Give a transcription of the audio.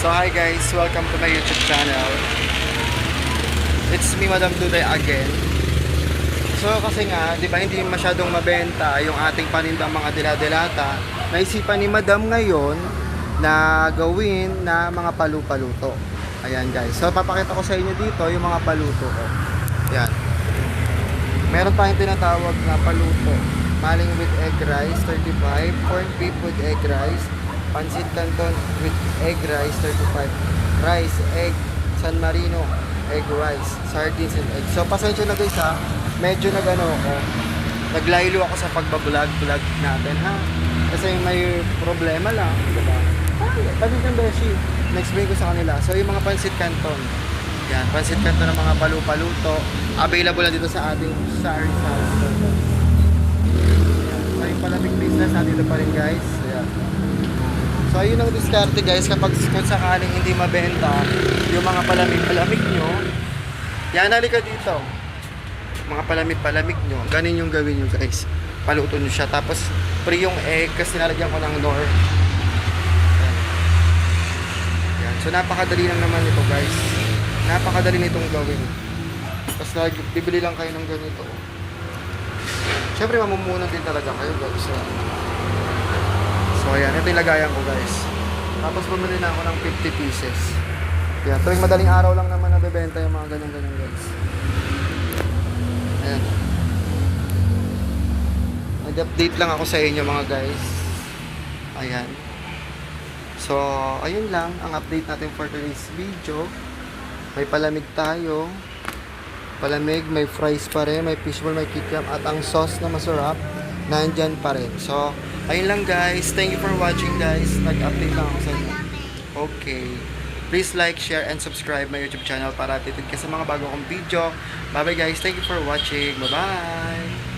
So hi guys, welcome to my YouTube channel. It's me Madam Duday again. So kasi nga, di ba hindi masyadong mabenta yung ating panindang mga diladelata. Naisipan ni Madam ngayon na gawin na mga palu-paluto. Ayan guys. So papakita ko sa inyo dito yung mga paluto ko. Ayan. Meron tayong tinatawag na paluto. Maling with egg rice, 35. Corn beef with egg rice. Pancit canton with egg rice, 35. Rice, egg, San Marino, egg rice, sardines and egg. So pasensya na guys ha. Medyo nagano ako. Naglaylo ako sa pagbablog-vlog natin ha. Kasi may problema lang, di ba? Tabi ng beshi. Next-explain ko sa kanila. So yung mga pancit canton. Yan, pancit canton ng mga palu-paluto. Available lang dito sa ating House. Yan. So yung palamig business, nandito pa rin guys. So ayun ang diskarte guys kapag kung sakaling hindi mabenta yung mga palamig-palamig nyo. Yan, halika dito. Mga palamig-palamig nyo. Ganin yung gawin nyo guys. Paluto nyo siya. Tapos free yung egg kasi nalagyan ko ng nor. Yan. Yan. So napakadali lang naman ito guys. Napakadali nitong gawin. Tapos bibili lang kayo ng ganito. Siyempre mamumunan din talaga kayo guys. So, so ayan, ito yung lagayan ko guys. Tapos bumili na ako ng 50 pieces. Yan, tuwing madaling araw lang naman nabebenta yung mga ganyan-ganyan guys. Ayan. Nag-update lang ako sa inyo mga guys. Ayan. So, ayun lang ang update natin for today's video. May palamig tayo. Palamig, may fries pa rin, may fishball, may kikiam, at ang sauce na masarap, nandyan pa rin. So, ayun lang guys. Thank you for watching guys. Nag-update lang ako sa inyo. Okay. Please like, share, and subscribe my YouTube channel para updated ka sa mga bago kong video. Bye bye guys. Thank you for watching. Bye bye.